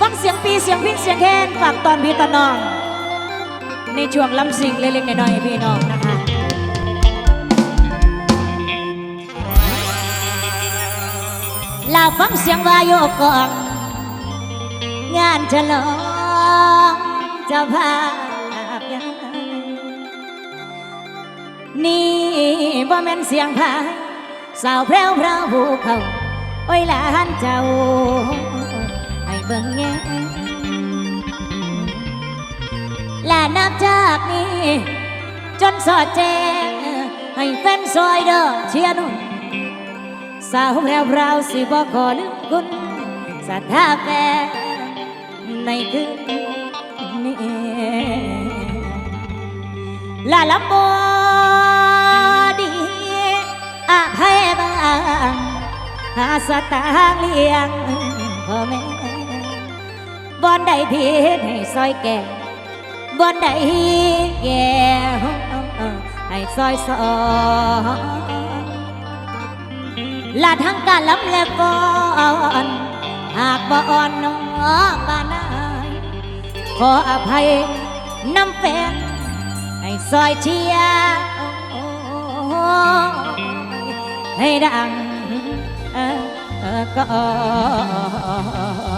ฟังเสียงปีเสียงพินเสียงแคนฝากตอนพี่ตอนน้อง ในช่วงลำสิ่งเล็กๆน้อยๆให้พี่น้องนะคะลาฟังเสียงวายโยกอง งานฉลองเจะพาพนี่บ่แม่นเสียงพายสาวแพรวพราวภูเขา โอ้ยหลานเจ้า เบิ่งแง่และนับจากนี้ จนสอดแจ้ง ให้แฟนซอยเด้อเชียร์นุ่นสาวแพรวพราสิบอกขอลืมคุณศรัทธาแฟนในคืนนี้ลาลำบดีอาภัยบางหาสตางเลี้ยงพ่อแม่ บอนใดผิดให้ซอยแก่บอนใดแก่ให้ซอยสอลาทั้งการลำและก่อนหากบ่อ่อนน้องบ้านนาย ขออภัยน้ำแฟนให้ซอยเชียร์ให้ดังก่อน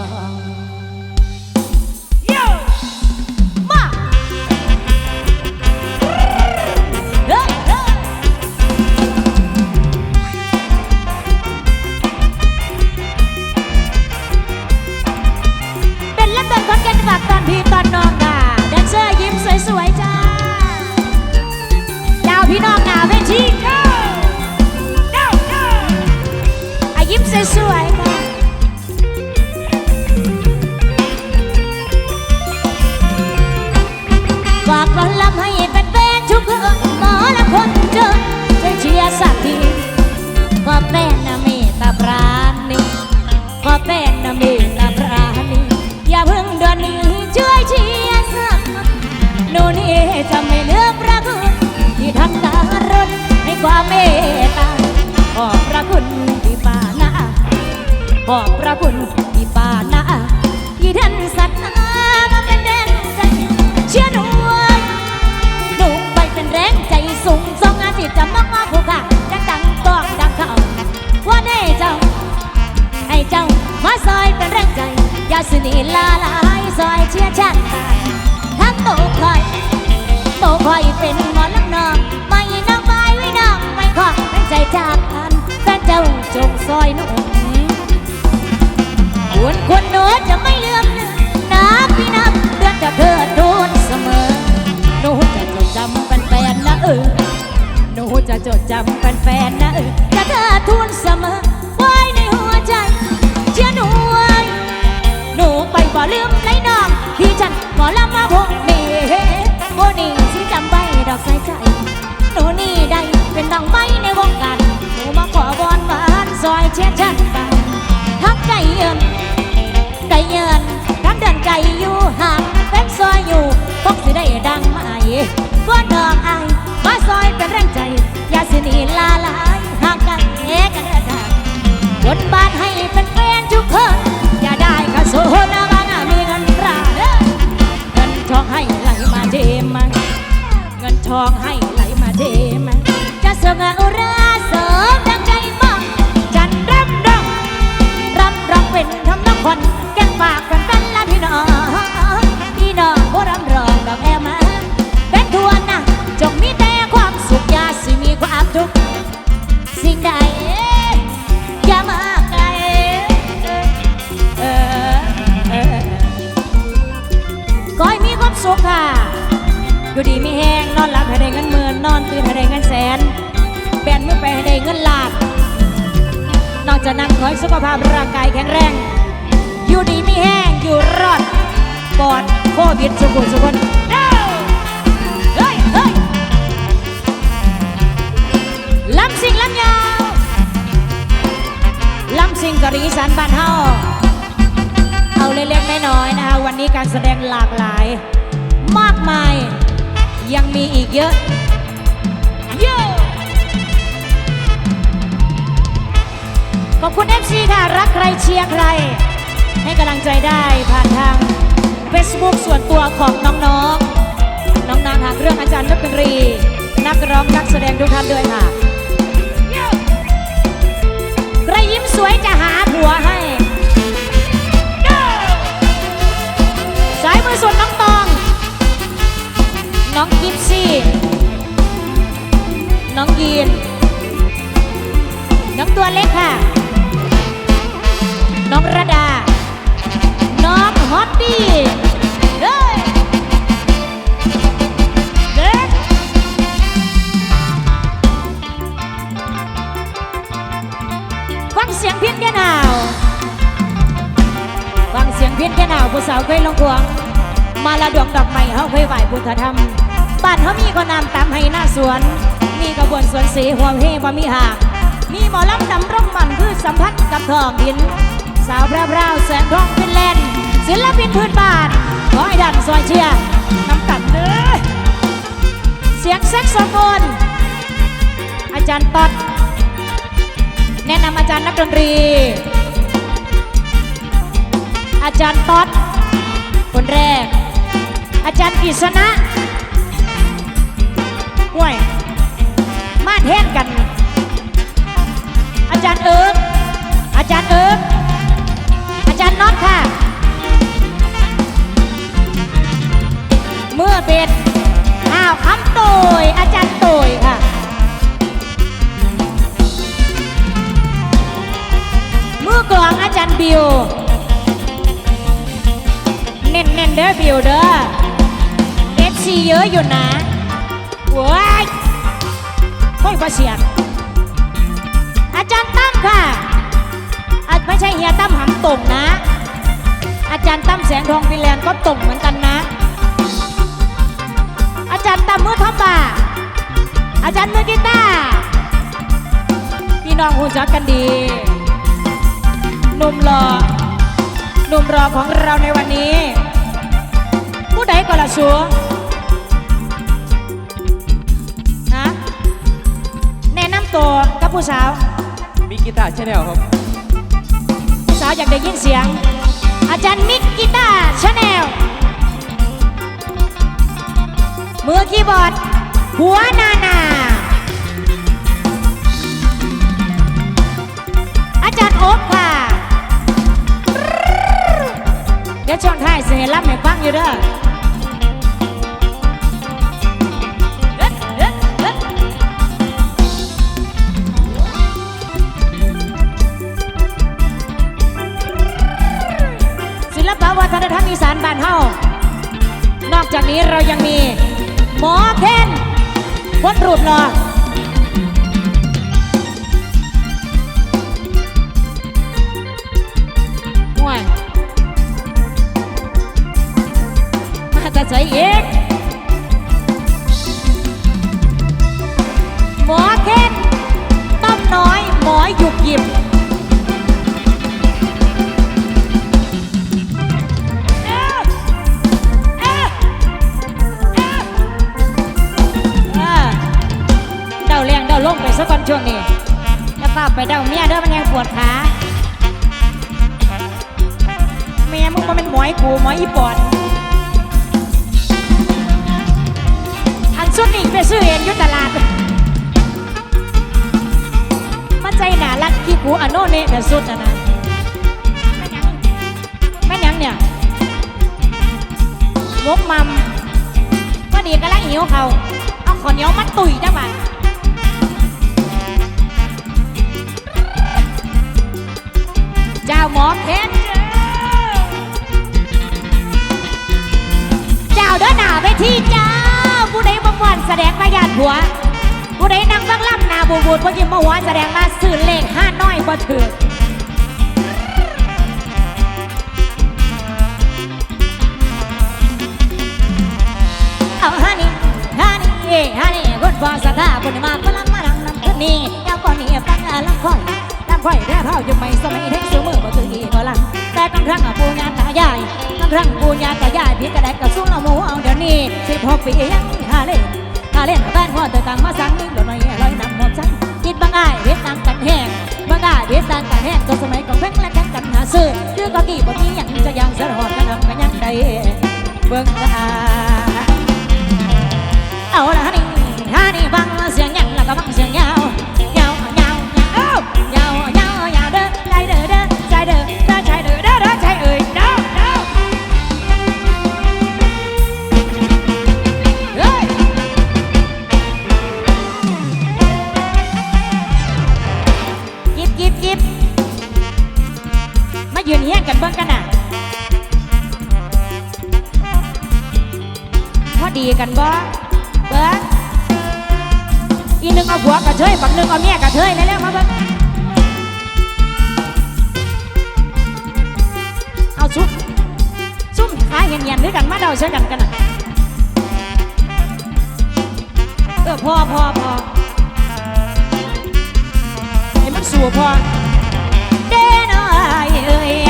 ขอแฟนนะเมตตาปราณีอย่าเพิ่งเดือนนี้ช่วยเชียร์สักหนูนี่จะไม่เลือกพระคุณที่ทำการุณให้ความเมตตาขอบพระคุณที่ปานาขอบพระคุณที่ปานาที่ท่าน ยาสนีลาลายซอยเชียชันตายทั้งโตคอยโตคอยเป็นหมอลำนองไม่น้องไปไว้น้องไม่ขอเป็นใจจากกันแฟนเจ้าจงซอยนุ่มควรควรโน้ตจะไม่ลืมน้ำพี่น้ำเดือนจะเกิดโดนเสมอหนูจะจดจำเป็นแฟนนะเออหนูจะจดจำเป็นแฟนนะเออจะเธอทุนเสมอไว้ในหัวใจเชื่อหนูไว้หนูไปบ่ ลืมไรน้องที่ฉันบ่ลำมาพบมีโบนี่สิจำไว้ดอกใส่ใจหนูนี่ได้เป็นดอกไม้ในวงการหนูมาขอวอนหวานซอยเชียร์ฉันไปทักใจเยินไก่เยินทั้งเดินใจอยู่ห่างเป็นซอยอยู่พกสิได้ดังไหมว่าดอกอายมาซอยเป็นแรงใจ อย่าสิหนีลาลายห่างกันเอกันเดินทางบนบ้านให้เป็น องให้ไหลมาเทมาจะสง่าอุราเสริมดังใจมองจันรำดองรำร้องเป็นทำน้ำควั อยู่ดีมีแห้งนอนหลับให้ได้เงินหมื่นนอนตื่นให้ได้เงินแสนแบนมือไปให้ได้เงินล้านนอกจากนั้นขอให้สุขภาพร่างกายแข็งแรง อยู่ดีมีแห้งอยู่รอดปลอดโควิดสุขุสุขคนเด้อเฮ้ยเฮ้ยลำสิงลำยาวลำสิงกะรีอีสานบ้านเฮาเอาเล็กๆน้อยๆนะคะวันนี้การแสดงหลากหลาย มากมาย ยังมีอีกเยอะเยอะขอบคุณ FC ค่ะ รักใครเชียร์ใคร ให้กำลังใจได้ผ่านท Facebook ส่วนตัวของน้องๆ น้องนางหางเรื่องอาจารย์นักดนตรี นักร้องนักแสดงทุกท่านด้วยค่ะใครยิ้มสวยจะหาผัวให้ สายมือส่วนน้อง น้องกิฟซี่ น้องยีน น้องตัวเล็กค่ะ น้องระดา น้องฮอตดี้เด้ยเด้ยฟังเสียงเพี้ยนแค่หนาวฟังเสียงเพี้ยนแค่หนาวผู้สาวเคยลงควง มาละดวงดอกไม้เฮาเคยไหวพุทธธรรมบ้านเฮามีก็นำตามให้หน้าสวน มีกระบวนสวนสีหัวเฮบ่มีหากมีหมอลำดำร่องมันคือสัมพันธ์กับทองดิน สาวแพร่วๆแสงทองเป็นแลนศิลปินพื้นบ้านขอให้ดันซอยเชียร์น้ำกันเด้อเสียงแซกโซโฟนอาจารย์ต๊อดแนะนำอาจารย์นักดนตรี อาจารย์ต๊อดคนแรก อาจารย์กิษณะห่วยมาเทศกัน อาจารย์เอิร์กอาจารย์เอิร์กอาจารย์น็อตค่ะ เมื่อเป็นอ้าวคำโตย อะอยู่นะว้ายค่อยประเสียง อาจารย์ตั้มค่ะ อาไม่ใช่เฮียตั้มหำตรงนะ อาจารย์ตั้มแสงทองฟิแลนด์ก็ตรงเหมือนกันนะ อาจารย์ตั้มมือท็อปบ่าอาจารย์มือกีตาร์พี่น้องหูจักกันดีหนุ่มหล่อหนุ่มรอของเราในวันนี้ ผู้ใดก็ละชัว ตัวกับผู้สาว มีกีตาร์ชาแนลครับ ผู้สาวอยากได้ยินเสียง อาจารย์มิกกีตาร์ชาแนลมือคีย์บอร์ด หัวนานา อาจารย์โอ๊คค่ะ เดี๋ยวช่วงท้ายเสียรับให้ฟังอยู่เด้อ นี้เรายังมี หมอเคนคนรูปหล่อห่วยมาจะใส่เอก ช่วงนี้จะป้าไปเดาเมียเด้อมันยังปวดขาเมียมึงมันเป็นหมอยกูหมอยอีปอดอันสุดนี่ไปซื้อเองอยู่ตลาดมาใจหนาลักขี้กูอันโน่นเนี่ยแต่สุดนะนะแม่ยังเนี่ยงกมัมก็ดีก็ละหิวเขาเอาขอเหนียวมาตุ๋ยได้บ้าง เจ้าหมอเพชรเจ้าเด้อหน้าไปที่เจ้า ผู้ใดบางวันแสดงมายาดหัว ผู้ใดนั่งบังล่ำหนาบูบูดพอยิ้มมาหัวแสดงมาสื่อเลขห้าน้อยบ่ถือเอาฮานี่ฮานี่เอ้ฮานี่คนฟอสถาคนมาพลังมาดังนำคนนี้ยาวก่อนนี้ฟังงานลำค่อ ยลำค่อยแร่เผาอยู่ไม่สมัยเทงสูมือบ่ถืออีกลังแต่บางครั้งปูญาตายายบางครั้งปูญาตายายพี่กระแดกกับสู้ละหมูเอาเดี๋ยวนี้สิบหกปียังหาเล่นหาเล่นบ้านหัวเตยตังมาสั่งนี่หล่นหน่อยลอยนำหมดจัง ยืนแฮี้ยงกันเบิ่งกันน่ะพอดีกันบ่เบิ่งอีนึงเอาหัวกัะเทยปักนึงเอาเมียกัะเทยนั่นแหละมาเบิ่งเอาซุ่มซุ่มขายเงียนๆด้วยกันมาเดาใช้กันกันน่ะเออพอพอพอให้มันสู่พอเด้นอยเอ้ย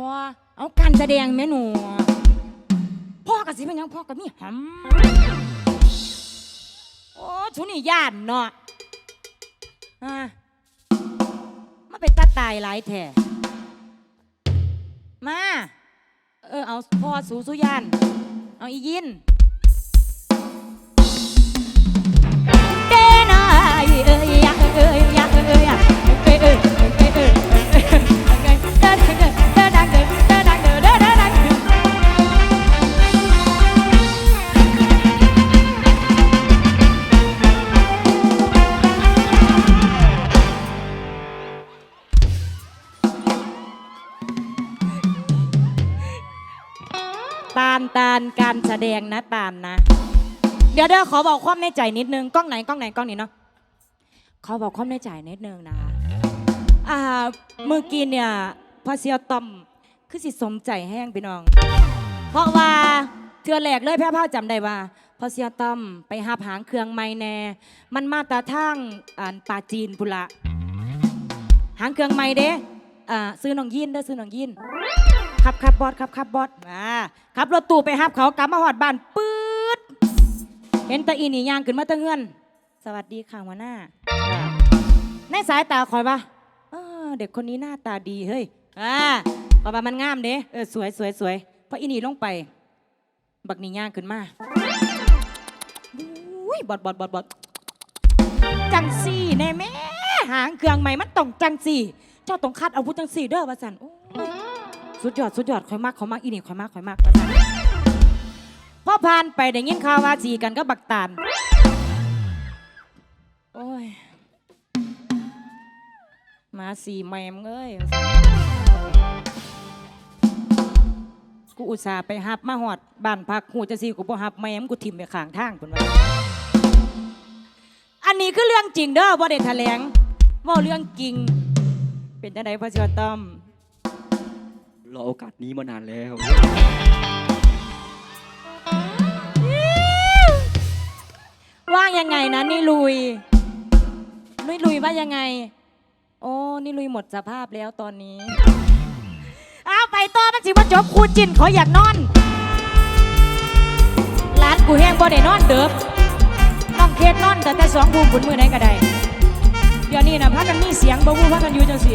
พ่อ เอาการแสดงแม่หนู พ่อก็สิเป็นหยังพ่อก็มีหำโอ้ชุนี่ย่านเนาะฮะมาเป็นตาตายหลายแท้มา เออ เอาพ่อสูสุยาน เอาอียิน เด้นายเอ้ยอะเอ้ยอะเอ้ยอะเอ้ยเอ้ยเอ้ยเอ้ยเอ้ยเอ้ย ตาลการแสดงนะตาลนะ เดี๋ยวเดี๋ยวขอบอกความในใจนิดนึงกล้องไหนกล้องไหนกล้องนี้เนาะขอบอกความในใจนิดนึงนะอ่าเมื่อกี้เนี่ยพอเสียตอมคือสิสมใจแห้งพี่น้อง เพราะว่าเทือแหลกเลยแพ้ผ้าจำได้ว่า พอเสียตอมไปหาหางเครื่องไม้แน่ มันมาตาทางอ่านป่าจีนพุละหางเครื่องไม้เด้อ่าซื้อน้องยินเด้อซื้อน้องยิน ขับขับบอสขับขับบอสมาขับรถตู้ไปหับเขากลับมาหอดบ้านปื๊ดเห็นตาอีนี่ย่างขึ้นมาตะเงื่อน สวัสดีค่ะหัวหน้าในสายตาคอยปะเออเด็กคนนี้หน้าตาดีเฮ้ยอ่าคอยปะมันงามเด้เออสวยสวยสวยพออีนี่ลงไป บักนี่ย่างขึ้นมาอุ้ยบอดบอดบอดบอดจังสี่แน่แม่หางเครื่องใหม่มันต้องจังสี่ เจ้าต้องคัดอาวุธจังสี่เด้อว่าสันโอ้ สุดยอดสุดยอดคอยมากคอยมากอีนี่คอยมากคอยมากว่าสันพอผ่านไปได้ยินข่าวว่าจีกันก็บักตาลโอ้ยมาสีแมมเอ้ยกูอุตส่าห์ไปหับมาหอดบ้านพักหูจะสีกูบ่หับแมมกูถิ่มไปข้างทางคนว่าอันนี้คือเรื่องจริงเด้อบ่ได้แถลงว่าเรื่องจริง เป็นจังไดพระเจ้าต้อม รอโอกาสนี้มานานแล้ว ว่างยังไงนะนี่ลุยนี่ลุยว่ายังไง โอ้นี่ลุยหมดสภาพแล้วตอนนี้ เอาไปต่อมันสิมาจบคูจินขาอยากนอนร้านกูแห้งบ่ได้นอนเดิบน้องเคสนอนแต่แต่สองภูมิบุญมือไหนก็ได้ เดี๋ยวนี้นะพักกันมีเสียงบ่วูพักกันอยู่จังสิ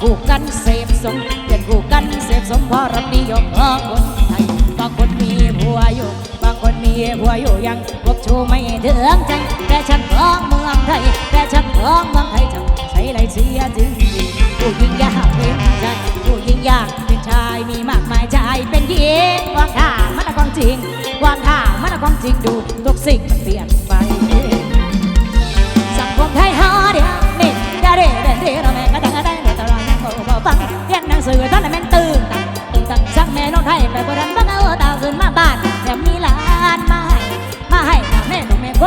คู่กันเสพสมเปลี่ยนคู่กันเสพสมเพราะรับนิยมของคนไทยบางคนมีผัวอยู่ บางคนมีผัวอยู่ยังพบชูไม่เถืองใจแต่ฉันของเมืองไทยแต่ฉันของเมืองไทยจังใช้ไรเสียจริงผู้หญิงยากเป็นชายผู้หญิงยากเป็นชายมีมากมายชายเป็นหญิงวางท่ามันน่ะของจริงวางท่ามันน่ะของจริงดูทุกสิ่งมันเปลี่ยนไปสังคมไทยหาเดียวนี่ดาเรเดนเรเราแม่ก็ดังได้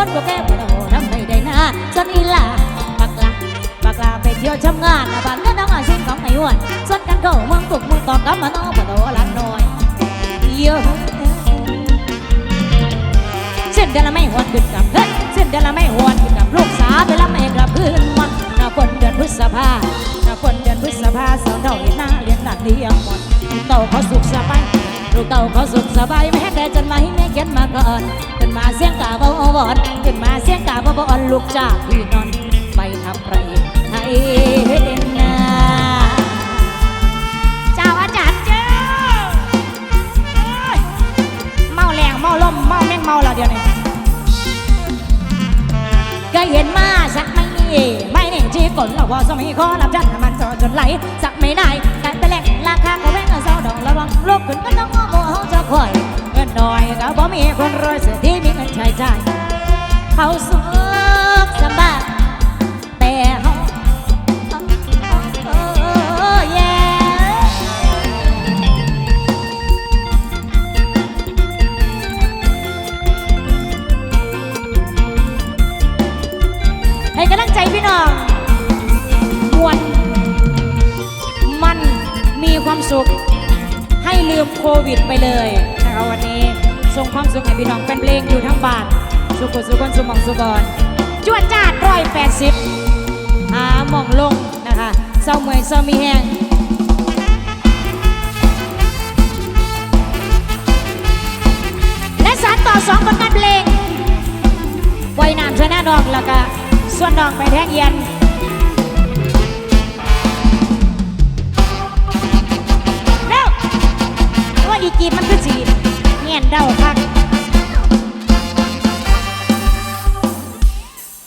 คนบ่แก้บ่โดทำไม่ได้นะส่วนอีหลาบักลาบักลาไปเที่ยวชมงานนะบ้านเงินน้องอาสิ่งของไอ้อ้วนส่วนกันเข้าเมืองตุกเมืองตอกกับมาน้องบ่โดลันน้อยเยอะเส้นเดือนละไม่หวนขึ้นกับเฮ้ยเส้นเดือนละไม่หวนขึ้นกับลูกสาวไปละไม่กลับคืนมาหน้าคนเดือนพฤษภาหน้าคนเดือนพฤษภาสาวเท่าเห็นหน้าเรียนหนักเลี้ยงหมดเต่าเขาสุขสบาย ลูกเต่าเขาสุขสบายแม่แต่จนมาให้แม่เขียนมาก่อนขึ้นมาเสียงกาบ่บอนขึ้นมาเสียงกาบ่บอนลูกจากพี่นอนไปทำไรให้เห็นหน้าเจ้าอาจารย์เจ้าเอ้ยเมาแรงเมาลมเมาแม่งเมาและเดี๋ยวนี้ก็เห็นมาสักไม่มีไม่หนึ่งจีกลเราว่าสมัยขอรับจันมันจอจนไหลสักไม่ได้แต่แต่แหลกราคา องโลกขึ้นก็ต้องมองเขาจะคอยเงินน้อยก็บ่มีคนรวยเสียที่มีเงินใช้จ่ายเขาสุข วิดไปเลยนะคะวันนี้ส่งความสุขให้พี่น้องแฟนเพลงอยู่ทั้งบ้าน สุขสุขคนสุขมองสุบอนจวดจาดร้อยแปดสิบหาหมองลงนะคะเศร้าเมื่อยเศร้ามีแห้งและสารต่อสองผลงานเพลงไว้น้ำชนะดอกแล้วก็ส่วนดอกไปแท่งเย็นีดมันคือจีแงียนเดาคัก